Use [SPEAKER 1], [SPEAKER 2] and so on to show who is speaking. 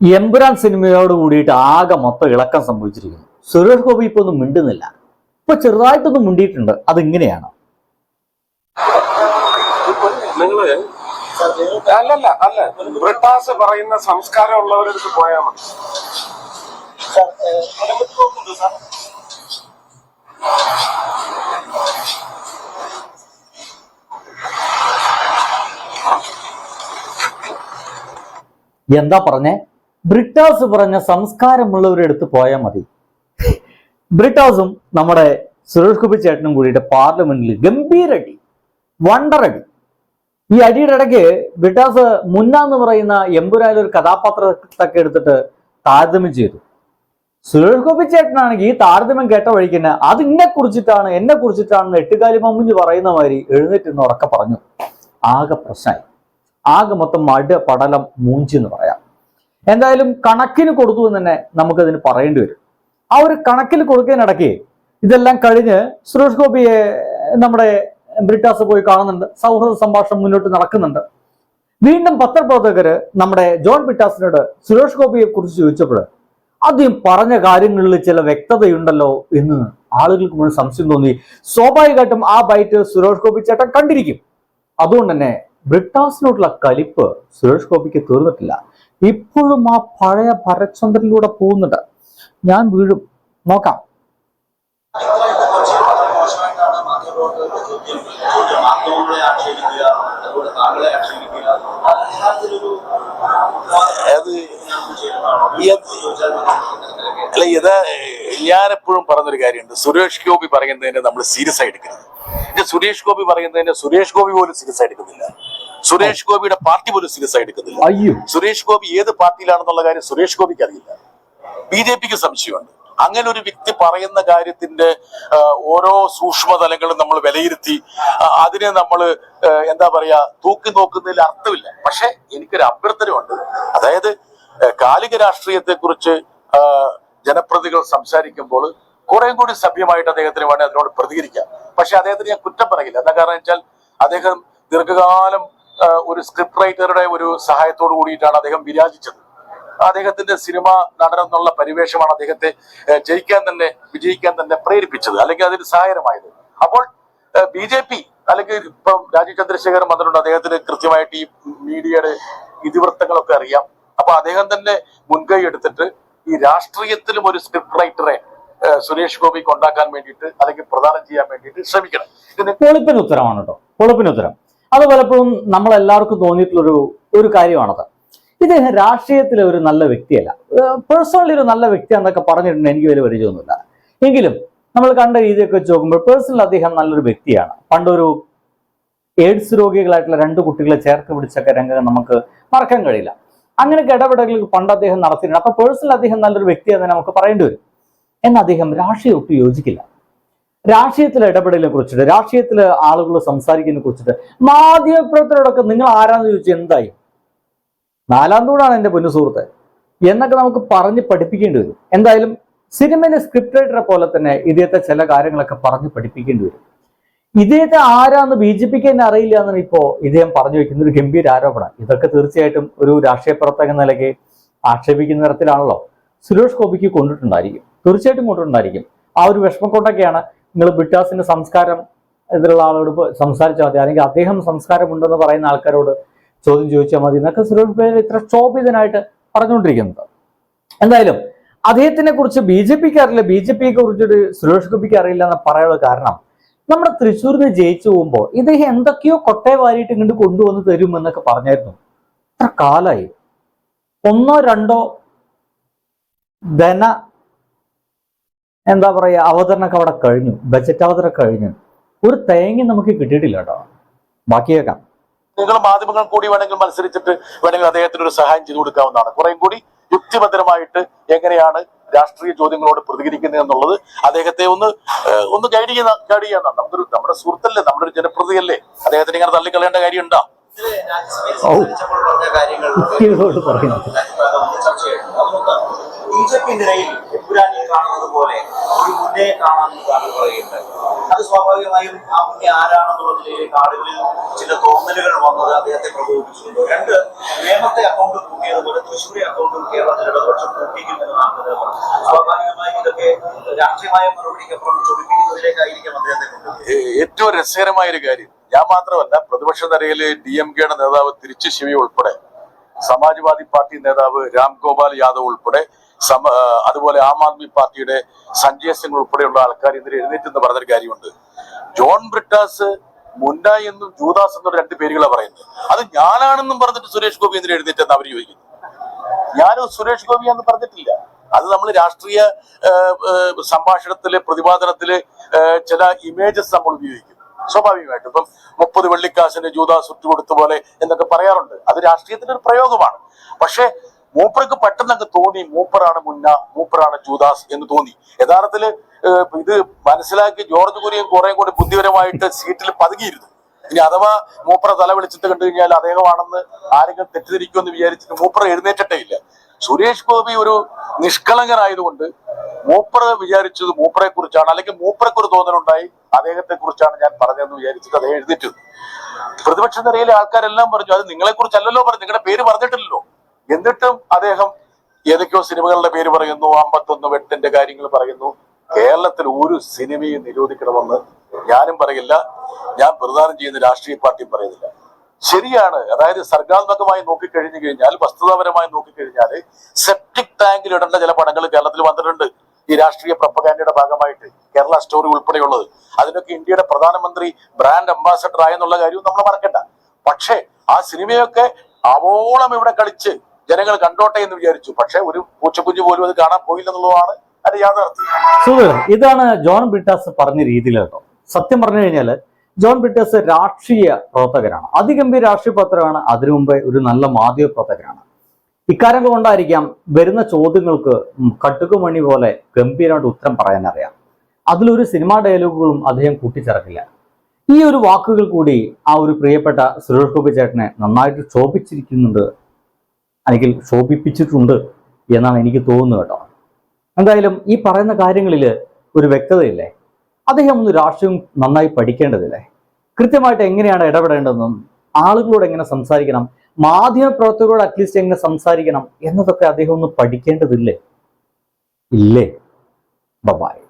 [SPEAKER 1] എമ്പുരാൻ സിനിമയോട് കൂടിയിട്ട് ആകെ മൊത്തം ഇളക്കം സംഭവിച്ചിരിക്കുന്നു. സുരേഷ് ഗോപി ഇപ്പൊ ഒന്നും മിണ്ടുന്നില്ല. ഇപ്പൊ ചെറുതായിട്ടൊന്നും മിണ്ടിയിട്ടുണ്ട്. അതിങ്ങനെയാണ്.
[SPEAKER 2] അല്ലല്ല അല്ല. ബ്രിട്ടാസ് പറയുന്ന സംസ്കാരം ഉള്ളവരെടുത്ത് പോയാൽ മതി.
[SPEAKER 1] എന്താ പറഞ്ഞേ? ബ്രിട്ടാസ് പറഞ്ഞ സംസ്കാരമുള്ളവരുടെ അടുത്ത് പോയാൽ മതി. ബ്രിട്ടാസും നമ്മുടെ സുരേഷ് ഗോപി ചേട്ടനും കൂടിയിട്ട് പാർലമെന്റിൽ ഗംഭീരടി വണ്ടറടി ഈ അടിയുടെ ഇടയ്ക്ക് ബ്രിട്ടാസ് മുന്നാന്ന് പറയുന്ന എമ്പുരായ ഒരു കഥാപാത്രത്തൊക്കെ എടുത്തിട്ട് താരതമ്യം ചെയ്തു. സുരേഷ് ഗോപി ചേട്ടനാണെങ്കിൽ ഈ താരതമ്യം കേട്ട വഴിക്കുന്ന അത് എന്നെ കുറിച്ചിട്ടാണ് എന്നെ കുറിച്ചിട്ടാണെന്ന് എട്ടുകാലി മമ്മുഞ്ഞ് പറയുന്ന മാതിരി എഴുന്നേറ്റ് എന്ന് ഉറക്കെ പറഞ്ഞു. ആകെ പ്രശ്നമായി. ആകെ മൊത്തം മടു പടലം മൂഞ്ചി എന്ന് പറയാം എന്തായാലും കണക്കിന് കൊടുത്തു എന്ന് തന്നെ നമുക്കതിന് പറയേണ്ടി വരും. ആ ഒരു കണക്കിൽ കൊടുക്കുന്നതിനിടയ്ക്ക് ഇതെല്ലാം കഴിഞ്ഞ് സുരേഷ് ഗോപിയെ നമ്മുടെ ബ്രിട്ടാസ് പോയി കാണുന്നുണ്ട്. സൗഹൃദ സംഭാഷണം മുന്നോട്ട് നടക്കുന്നുണ്ട്. വീണ്ടും പത്രപ്രവർത്തകര് നമ്മുടെ ജോൺ ബ്രിട്ടാസിനോട് സുരേഷ് ഗോപിയെ കുറിച്ച് ചോദിച്ചപ്പോൾ ആദ്യം പറഞ്ഞ കാര്യങ്ങളിൽ ചില വ്യക്തതയുണ്ടല്ലോ എന്ന് ആളുകൾക്ക് മുഴുവൻ സംശയം തോന്നി. സ്വാഭാവികമായിട്ടും ആ ബൈറ്റ് സുരേഷ് ഗോപി ചേട്ടൻ കണ്ടിരിക്കും. അതുകൊണ്ട് തന്നെ ബ്രിട്ടാസിനോടുള്ള കലിപ്പ് സുരേഷ് ഗോപിക്ക് തീർന്നിട്ടില്ല. ഇപ്പോഴും ആ പഴയ ഭരചന്ദ്രനിലൂടെ പോകുന്നുണ്ട്. ഞാൻ വീഴും. നോക്കാം.
[SPEAKER 3] അല്ല ഇത് ഞാൻ എപ്പോഴും പറഞ്ഞൊരു കാര്യമുണ്ട്. സുരേഷ് ഗോപി പറയുന്നതിനെ നമ്മൾ സീരിയസ് ആയി എടുക്കരുത്. സുരേഷ് ഗോപി പറയുന്നതിനെ സുരേഷ് ഗോപി പോലും സീരിയസ് ആയി എടുക്കുന്നില്ല. സുരേഷ് ഗോപിയുടെ പാർട്ടി പോലും സീരിയസ് ആയി എടുക്കുന്നില്ല
[SPEAKER 1] അയ്യോ.
[SPEAKER 3] സുരേഷ് ഗോപി ഏത് പാർട്ടിയിലാണെന്നുള്ള കാര്യം സുരേഷ് ഗോപിക്ക് അറിയില്ല. ബി ജെ പിക്ക് സംശയമുണ്ട്. അങ്ങനെ ഒരു വ്യക്തി പറയുന്ന കാര്യത്തിന്റെ ഓരോ സൂക്ഷ്മതലങ്ങളും നമ്മൾ വിലയിരുത്തി അതിനെ നമ്മൾ എന്താ പറയാ തൂക്കി നോക്കുന്നതിൽ അർത്ഥമില്ല. പക്ഷെ എനിക്കൊരു അഭ്യർത്ഥനയുണ്ട്. അതായത് കാലിക രാഷ്ട്രീയത്തെ കുറിച്ച് ജനപ്രതികൾ സംസാരിക്കുമ്പോൾ കുറെ കൂടി സഭ്യമായിട്ട് അദ്ദേഹത്തിന് വേണേൽ അതിനോട് പ്രതികരിക്കാം. പക്ഷെ അദ്ദേഹത്തിന് ഞാൻ കുറ്റം പറയില്ല. എന്താ കാരണം വെച്ചാൽ അദ്ദേഹം ദീർഘകാലം ഒരു സ്ക്രിപ്റ്റ് റൈറ്ററുടെ ഒരു സഹായത്തോട് കൂടിയിട്ടാണ് അദ്ദേഹം വിരാജിച്ചത്. അദ്ദേഹത്തിന്റെ സിനിമ നടനെന്നുള്ള പരിവേഷമാണ് അദ്ദേഹത്തെ ജയിക്കാൻ തന്നെ വിജയിക്കാൻ തന്നെ പ്രേരിപ്പിച്ചത് അല്ലെങ്കിൽ അതിന് സഹായകരമായത്. അപ്പോൾ ബി ജെ പി അല്ലെങ്കിൽ ഇപ്പം രാജീവ് ചന്ദ്രശേഖരൻ വന്നിട്ടുണ്ട് അദ്ദേഹത്തിന് കൃത്യമായിട്ട് ഈ മീഡിയയുടെ ഇതിവൃത്തങ്ങളൊക്കെ അറിയാം. അപ്പൊ അദ്ദേഹം തന്നെ മുൻകൈ എടുത്തിട്ട് ഈ രാഷ്ട്രീയത്തിലും ഒരു സ്ക്രിപ്റ്റ് റൈറ്ററെ സുരേഷ് ഗോപിക്ക് ഉണ്ടാക്കാൻ വേണ്ടിയിട്ട് അല്ലെങ്കിൽ പ്രദാനം ചെയ്യാൻ വേണ്ടിയിട്ട് ശ്രമിക്കണം.
[SPEAKER 1] ഉത്തരമാണ് കേട്ടോ. ഉത്തരം. അത് പലപ്പോഴും നമ്മളെല്ലാവർക്കും തോന്നിയിട്ടുള്ളൊരു ഒരു കാര്യമാണത്. ഇദ്ദേഹം രാഷ്ട്രീയത്തിലെ ഒരു നല്ല വ്യക്തിയല്ല. പേഴ്സണലി ഒരു നല്ല വ്യക്തി എന്നൊക്കെ പറഞ്ഞിട്ടുണ്ട്. എനിക്ക് വലിയ പരിചയമൊന്നുമില്ല. എങ്കിലും നമ്മൾ കണ്ട രീതിയൊക്കെ വെച്ച് നോക്കുമ്പോൾ പേഴ്സണൽ അദ്ദേഹം നല്ലൊരു വ്യക്തിയാണ്. പണ്ടൊരു എയ്ഡ്സ് രോഗികളായിട്ടുള്ള രണ്ട് കുട്ടികളെ ചേർത്ത് പിടിച്ചൊക്കെ രംഗം നമുക്ക് മറക്കാൻ കഴിയില്ല. അങ്ങനെയൊക്കെ ഇടപെടലുകൾ പണ്ട് അദ്ദേഹം നടത്തിയിട്ടുണ്ട്. അപ്പൊ പേഴ്സണൽ അദ്ദേഹം നല്ലൊരു വ്യക്തിയെന്ന് നമുക്ക് പറയേണ്ടി വരും. എന്നാൽ അദ്ദേഹം രാഷ്ട്രീയം ഒട്ടും യോജിക്കില്ല. രാഷ്ട്രീയത്തിലെ ഇടപെടലിനെ കുറിച്ചിട്ട് രാഷ്ട്രീയത്തിലെ ആളുകൾ സംസാരിക്കുന്നതിനെ കുറിച്ചിട്ട് മാധ്യമപ്രവർത്തകരോടൊക്കെ നിങ്ങൾ ആരാന്ന് ചോദിച്ചാൽ എന്തായി? നാലാം തൂടാണ് എന്റെ പൊന്നു സുഹൃത്ത്. എന്നൊക്കെ നമുക്ക് പറഞ്ഞ് പഠിപ്പിക്കേണ്ടി വരും. എന്തായാലും സിനിമയിലെ സ്ക്രിപ്റ്റ് റൈറ്ററെ പോലെ തന്നെ ഇദ്ദേഹത്തെ ചില കാര്യങ്ങളൊക്കെ പറഞ്ഞ് പഠിപ്പിക്കേണ്ടി വരും. ഇദ്ദേഹത്തെ ആരാന്ന് ബി ജെ പിക്ക് തന്നെ അറിയില്ല എന്നാണ് ഇപ്പോ ഇദ്ദേഹം പറഞ്ഞു വെക്കുന്ന ഒരു ഗംഭീര ആരോപണം. ഇതൊക്കെ തീർച്ചയായിട്ടും ഒരു രാഷ്ട്രീയ പ്രവർത്തക എന്ന നിലയ്ക്ക് ആക്ഷേപിക്കുന്ന തരത്തിലാണല്ലോ. സുരേഷ് ഗോപിക്ക് കൊണ്ടിട്ടുണ്ടായിരിക്കും. തീർച്ചയായിട്ടും കൊണ്ടിട്ടുണ്ടായിരിക്കും. ആ ഒരു വിഷമം കൊണ്ടൊക്കെയാണ് നിങ്ങൾ ബിട്ടാസിന്റെ സംസ്കാരം ഇതിലുള്ള ആളോട് സംസാരിച്ചാൽ മതി. അല്ലെങ്കിൽ അദ്ദേഹം സംസ്കാരമുണ്ടെന്ന് പറയുന്ന ആൾക്കാരോട് ചോദ്യം ചോദിച്ചാൽ മതി എന്നൊക്കെ സുരേഷ് ഇത്ര ക്ഷോഭിതനായിട്ട് പറഞ്ഞുകൊണ്ടിരിക്കുന്നത് എന്തായാലും അദ്ദേഹത്തിനെ കുറിച്ച് ബി ജെ പിക്ക് അറിയില്ല. ബി ജെ പിയെ കുറിച്ചിട്ട് സുരേഷ് ഗോപിക്ക് അറിയില്ല എന്ന് പറയാനുള്ള കാരണം നമ്മുടെ തൃശ്ശൂരിന് ജയിച്ചു പോകുമ്പോൾ ഇദ്ദേഹം എന്തൊക്കെയോ കൊട്ടയ വാരിയിട്ട് ഇങ്ങോട്ട് കൊണ്ടുവന്ന് തരും എന്നൊക്കെ പറഞ്ഞായിരുന്നു. എത്ര കാലായി. ഒന്നോ രണ്ടോ ധന എന്താ പറയുക അവതരണമൊക്കെ അവിടെ കഴിഞ്ഞു. ബജറ്റ് അവതരണം കഴിഞ്ഞു. ഒരു തേങ്ങ നമുക്ക് കിട്ടിയിട്ടില്ല കേട്ടോ. ബാക്കി കേൾക്കാം
[SPEAKER 3] നിങ്ങൾ മാധ്യമങ്ങൾ കൂടി വേണമെങ്കിൽ മത്സരിച്ചിട്ട് വേണമെങ്കിൽ അദ്ദേഹത്തിന് ഒരു സഹായം ചെയ്തു കൊടുക്കാവുന്നതാണ്. കുറേം കൂടി യുക്തിഭദ്രമായിട്ട് എങ്ങനെയാണ് രാഷ്ട്രീയ ചോദ്യങ്ങളോട് പ്രതികരിക്കുന്നത് എന്നുള്ളത് അദ്ദേഹത്തെ ഒന്ന് ഒന്ന് ഗൈഡ് ചെയ്യുന്ന ഗൈഡ് ചെയ്യാന്നാണ് നമുക്കൊരു നമ്മുടെ സുഹൃത്തല്ലേ നമ്മുടെ ഒരു ജനപ്രതിയല്ലേ അദ്ദേഹത്തിന് ഇങ്ങനെ തള്ളിക്കളയേണ്ട
[SPEAKER 4] കാര്യം ഉണ്ടോ കാര്യങ്ങൾ ബി ജെ പി എമ്പുരാനിൽ കാണുന്നത് പോലെ ഒരു മുന്നേ കാണാമെന്ന് താങ്കൾ പറയുന്നുണ്ട് അത് സ്വാഭാവികമായും ആ മുന്നേ ആരാണെന്നുള്ളതിലേക്ക് ആളുകളിൽ ചില തോന്നലുകൾ വന്നത് അദ്ദേഹത്തെ പ്രകോപിപ്പിച്ചിട്ടുണ്ട്. രണ്ട് നേമത്തെ അക്കൗണ്ട് കൂട്ടിയതുപോലെ തൃശ്ശൂരെ അക്കൗണ്ടും കേരളത്തിൽ ഇടതുപക്ഷം കൂട്ടിക്കുമെന്ന് സ്വാഭാവികമായും ഇതൊക്കെ രാഷ്ട്രീയമായ മറുപടിക്കപ്പുറം ചൊടിപ്പിക്കുന്നതിലേക്കായിരിക്കും അദ്ദേഹത്തെ
[SPEAKER 3] ഏറ്റവും രസകരമായ ഒരു കാര്യം ഞാൻ മാത്രമല്ല പ്രതിപക്ഷ നിരയിലെ ഡി എം കെയുടെ നേതാവ് തിരിച്ചു ശിവി ഉൾപ്പെടെ സമാജ്വാദി പാർട്ടി നേതാവ് രാം ഗോപാൽ യാദവ് ഉൾപ്പെടെ സമ അതുപോലെ ആം ആദ്മി പാർട്ടിയുടെ സഞ്ജയ് സിംഗ് ഉൾപ്പെടെയുള്ള ആൾക്കാർ ഇതിന് എഴുന്നേറ്റെന്ന് പറഞ്ഞൊരു കാര്യമുണ്ട്. ജോൺ ബ്രിട്ടാസ് മുന്ന എന്നും ജൂദാസ് എന്നൊരു രണ്ട് പേരുകളാണ് പറയുന്നത്. അത് ഞാനാണെന്നും പറഞ്ഞിട്ട് സുരേഷ് ഗോപി ഇതിൽ എഴുന്നേറ്റെന്ന് അവർ ചോദിക്കുന്നു. ഞാനും സുരേഷ് ഗോപി എന്ന് പറഞ്ഞിട്ടില്ല. അത് നമ്മൾ രാഷ്ട്രീയ സംഭാഷണത്തിൽ പ്രതിപാദനത്തിൽ ചില ഇമേജസ് നമ്മൾ ഉപയോഗിക്കും. സ്വാഭാവികമായിട്ടും. ഇപ്പം മുപ്പത് വെള്ളിക്കാശിന് ജൂതാസ് ഉറ്റുകൊടുത്ത കൊടുത്ത പോലെ എന്നൊക്കെ പറയാറുണ്ട്. അത് രാഷ്ട്രീയത്തിന്റെ ഒരു പ്രയോഗമാണ്. പക്ഷെ മൂപ്പർക്ക് പെട്ടെന്ന് അങ്ങ് തോന്നി മൂപ്പറാണ് മുന്ന മൂപ്പറാണ് ജൂദാസ് എന്ന് തോന്നി. യഥാർത്ഥത്തിൽ ഇത് മനസ്സിലാക്കി ജോർജ് കുര്യൻ കുറെ കൂടി ബുദ്ധിപരമായിട്ട് സീറ്റിൽ പതുങ്ങിയിരുന്നു. ഇനി അഥവാ മൂപ്പറ തല വിളിച്ചിട്ട് കണ്ടു കഴിഞ്ഞാൽ അദ്ദേഹമാണെന്ന് ആരെങ്കിലും തെറ്റിദ്ധരിക്കുമെന്ന് വിചാരിച്ചിട്ട് മൂപ്പറ എഴുന്നേറ്റിട്ടേ ഇല്ല. സുരേഷ് ഗോപി ഒരു നിഷ്കളങ്കനായതുകൊണ്ട് മൂപ്പറ വിചാരിച്ചത് മൂപ്പറെ കുറിച്ചാണ് അല്ലെങ്കിൽ മൂപ്പറക്ക് ഒരു തോന്നലുണ്ടായി അദ്ദേഹത്തെ കുറിച്ചാണ് ഞാൻ പറഞ്ഞതെന്ന് വിചാരിച്ചിട്ട് അദ്ദേഹം എഴുന്നേറ്റത് പ്രതിപക്ഷ നിരയിലെ ആൾക്കാരെല്ലാം പറഞ്ഞു അത് നിങ്ങളെ കുറിച്ചല്ലല്ലോ പറഞ്ഞു നിങ്ങളുടെ പേര് പറഞ്ഞിട്ടില്ലല്ലോ. എന്നിട്ടും അദ്ദേഹം ഏതൊക്കെയോ സിനിമകളുടെ പേര് പറയുന്നു അമ്പത്തൊന്ന് വെട്ടിന്റെ കാര്യങ്ങൾ പറയുന്നു. കേരളത്തിൽ ഒരു സിനിമയും നിരോധിക്കണമെന്ന് ഞാനും പറയില്ല. ഞാൻ പ്രധാനം ചെയ്യുന്ന രാഷ്ട്രീയ പാർട്ടിയും പറയുന്നില്ല. ശരിയാണ് അതായത് സർഗാത്മകമായി നോക്കിക്കഴിഞ്ഞു കഴിഞ്ഞാൽ വസ്തുതാപരമായി നോക്കിക്കഴിഞ്ഞാൽ സെപ്റ്റിക് ടാങ്കിൽ ഇടേണ്ട ചില പടങ്ങൾ കേരളത്തിൽ വന്നിട്ടുണ്ട്. ഈ രാഷ്ട്രീയ പ്രപ്പകാൻഡയുടെ ഭാഗമായിട്ട് കേരള സ്റ്റോറി ഉൾപ്പെടെയുള്ളത്. അതിനൊക്കെ ഇന്ത്യയുടെ പ്രധാനമന്ത്രി ബ്രാൻഡ് അംബാസഡർ ആയെന്നുള്ള കാര്യവും നമ്മൾ മറക്കണ്ട. പക്ഷേ ആ സിനിമയൊക്കെ അവോളം ഇവിടെ കളിച്ച് ജനങ്ങൾ കണ്ടോട്ടെ എന്ന് വിചാരിച്ചു. പക്ഷെ ഒരു പൂച്ചക്കുഞ്ഞു പോലും അത് കാണാൻ പോയില്ലെന്നുള്ളതാണ് അതിന്റെ യാഥാർത്ഥ്യം.
[SPEAKER 1] ഇതാണ് ജോൺ ബിട്ടാസ് പറഞ്ഞ രീതിയിൽ കേട്ടോ. സത്യം പറഞ്ഞു കഴിഞ്ഞാൽ ജോൺ ബിറ്റേഴ്സ് രാഷ്ട്രീയ പ്രവർത്തകരാണ്. അതിഗംഭീര രാഷ്ട്രീയ പ്രവർത്തകരാണ്. അതിനു മുമ്പേ ഒരു നല്ല മാധ്യമ പ്രവർത്തകരാണ്. ഇക്കാര്യം കൊണ്ടായിരിക്കാം വരുന്ന ചോദ്യങ്ങൾക്ക് കട്ടുകുമണി പോലെ ഗംഭീരമായിട്ട് ഉത്തരം പറയാൻ അറിയാം. അതിലൊരു സിനിമാ ഡയലോഗുകളും അദ്ദേഹം കൂട്ടിച്ചേർക്കില്ല ഈ ഒരു വാക്കുകൾ കൂടി ആ ഒരു പ്രിയപ്പെട്ട സുരേഷ് ഗോപി ചേട്ടനെ നന്നായിട്ട് ശോഭിച്ചിരിക്കുന്നുണ്ട് അല്ലെങ്കിൽ ശോഭിപ്പിച്ചിട്ടുണ്ട് എന്നാണ് എനിക്ക് തോന്നുന്നത് കേട്ടോ. എന്തായാലും ഈ പറയുന്ന കാര്യങ്ങളിൽ ഒരു വ്യക്തതയില്ലേ? അദ്ദേഹം ഒന്ന് രാഷ്ട്രീയം നന്നായി പഠിക്കേണ്ടതില്ലേ? കൃത്യമായിട്ട് എങ്ങനെയാണ് ഇടപെടേണ്ടതെന്നും ആളുകളോട് എങ്ങനെ സംസാരിക്കണം മാധ്യമപ്രവർത്തകരോട് അറ്റ്ലീസ്റ്റ് എങ്ങനെ സംസാരിക്കണം എന്നതൊക്കെ അദ്ദേഹം ഒന്ന് പഠിക്കേണ്ടതില്ലേ? ഇല്ലേ? ബബായ്